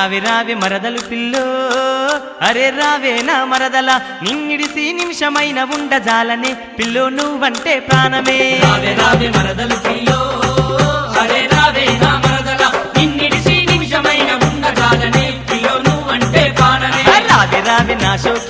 రావే మరదలు పిల్లో. అరే రావే నా మరదల నిన్నిడిసి నిమిషమైన ఉండజాలనే పిల్లో నువ్వంటే ప్రాణమే. రావే రావే మరదలు పిల్లో. అరే రావే నా మరదల నిన్నిడిసి నిమిషమైన ఉండగాలనే పిల్లో నువ్వంటే పానమే రావే రావే నా షోకిల్లో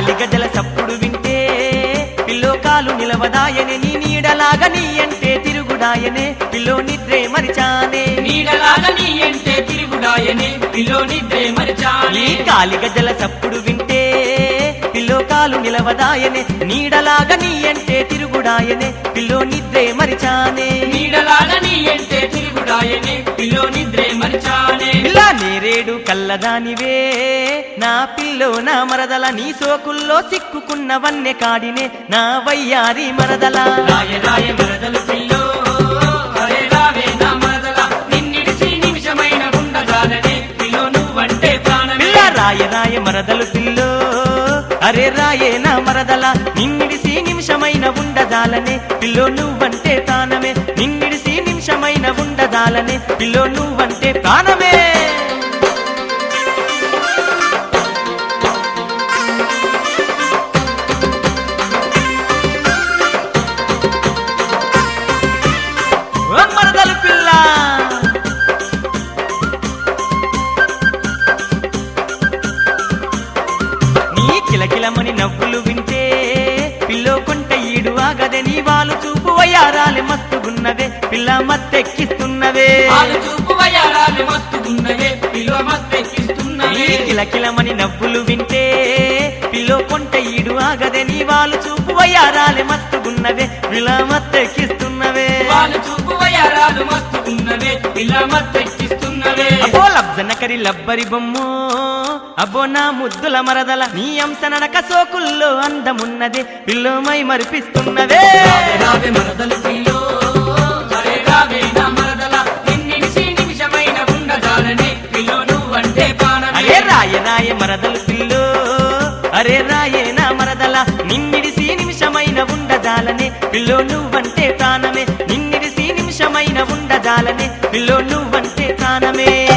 నీ కాలి గడ్డల సప్పుడు వింటే పిల్లో కాలు నిలవదాయనే నీ నీడలాగా నీ అంటే తిరుగుడాయనే పిల్లో నిద్రే మరిచానే. నీడలాగా నీ అంటే తిరుగుడాయనే పిల్లో నిద్రే మరిచానే. కాలి గజ్జల సప్పుడు వింటే కాలు నిలవదాయనే. నీడలాగా నీ అంటే తిరుగుడాయనే. పిల్లో నిద్రే మరిచానే. నీడలాగా నీ అంటే తిరుగుడాయనే. పిల్లో నిద్రే మరిచానే. పిల్ల నేరేడు కల్లదానివే నా పిల్లో నా మరదల నీ సోకుల్లో సిక్కుకున్న వన్నె కాడినే. నా వయ్యారి మరదల. రాయ రాయ మరదలు పిల్లో రాయ రాయ మరదలు రాయే నా మరదల నిన్నిడిసి నిమిషమైన ఉండదాలనే. పిల్లో నువ్వంటే తానమే నిన్నిడిసి నిమిషమైన ఉండదాలనే. పిల్లో నువ్వంటే ప్రాణమే. వాళ్ళు చూపు వయ్యారాలే మస్తుగున్నవే పిల్ల మత్తెక్కిస్తున్నవే. చూపు వయారాలు పిల్లో కిలకిలమని నవ్వులు వింటే పిల్లో కొంట ఈడు ఆగదే నీ వాళ్ళు చూపు వయ్యారాలే మస్తుగున్నవే పిల్ల మత్తెక్కిస్తున్నవే. పాలు చూపు వయారాలు మస్తున్నవే పిల్ల మత్తెక్కిస్తున్నవే. అబ్బో లబ్జనకరి లబ్బరి బొమ్మో అబ్బో నా ముద్దుల మరదల నీ అంశ నడక సోకుల్లో అందమున్నదే పిల్లోమై పిల్లో. అరే రావే నా మరదల నిన్నిడిసి నిమిషమైన ఉండగాలనే పిల్లో నువ్వంటే ప్రాణమే అరే రాయ నా మరదల నిన్నిడిసి నిమిషమైన ఉండజాలనే పిల్లో నువ్వంటే ప్రాణమే. నిన్నిడిసి నిమిషమైన ఉండజాలనే పిల్లో నువ్వంటే ప్రాణమే.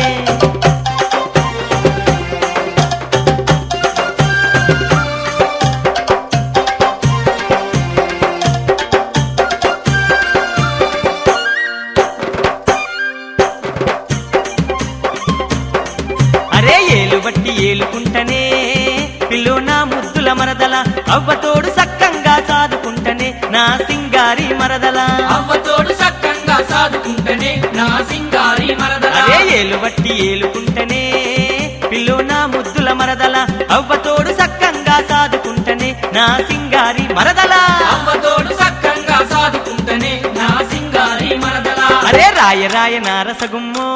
మరదల. అవ్వతోడు సక్కంగా సాదుకుంటనే నా సింగారి మరదల. అవ్వతోడు సక్కంగా సాదుకుంటనే నా సింగారి మరదల. ఏలు బట్టి ఏలుకుంటనే పిల్లో నా ముద్దుల మరదల. అవ్వతోడు సక్కంగా సాదుకుంటనే నా సింగారి మరదల. అవ్వతోడు అరే రాయ రాయ నా రసగుమ్మో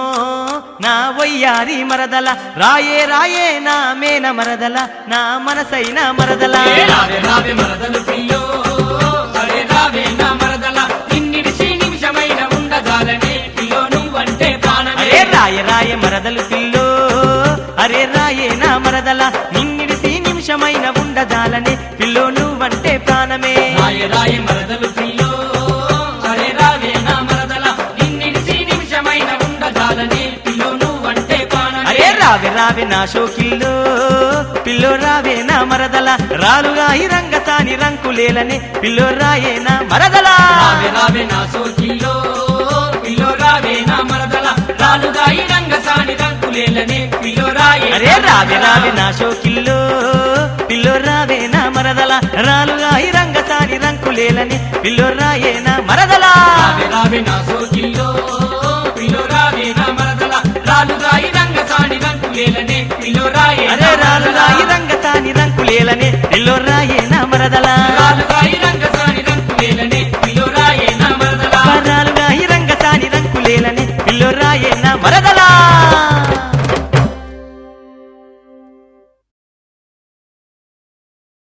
నా వయ్యారి మరదల. రాయే రాయే నా మేన మరదల నా మనసైన మరదల. అరే రాయ రాయ మరదలు పిల్లో అరే రాయే నా మరదల. నిన్నిడిసి నిమిషమైన ఉండజాలనే పిల్లో నువ్వంటే ప్రాణమే. రాయ రాయ రావే రావే నా షోకిల్లో. పిల్లో రావే నా మరదల. రాలుగా ఈ రంగసాని రంకులేలనే పిల్లో రాయే నా మరదల. రావే రావే నా పిల్లో రావే నా మరదల. రాలుగా ఈ రంగసాని రంకులేలనే పిల్లో రాయే అరే రావే రావే నా షోకిల్లో. పిల్లో రావే నా మరదల. రాలుగా ఈ రంగసాని రంకులేలని పిల్లో రాయే నా మరదల. రావే రావే నా సోకిల్లో రంకులేలనే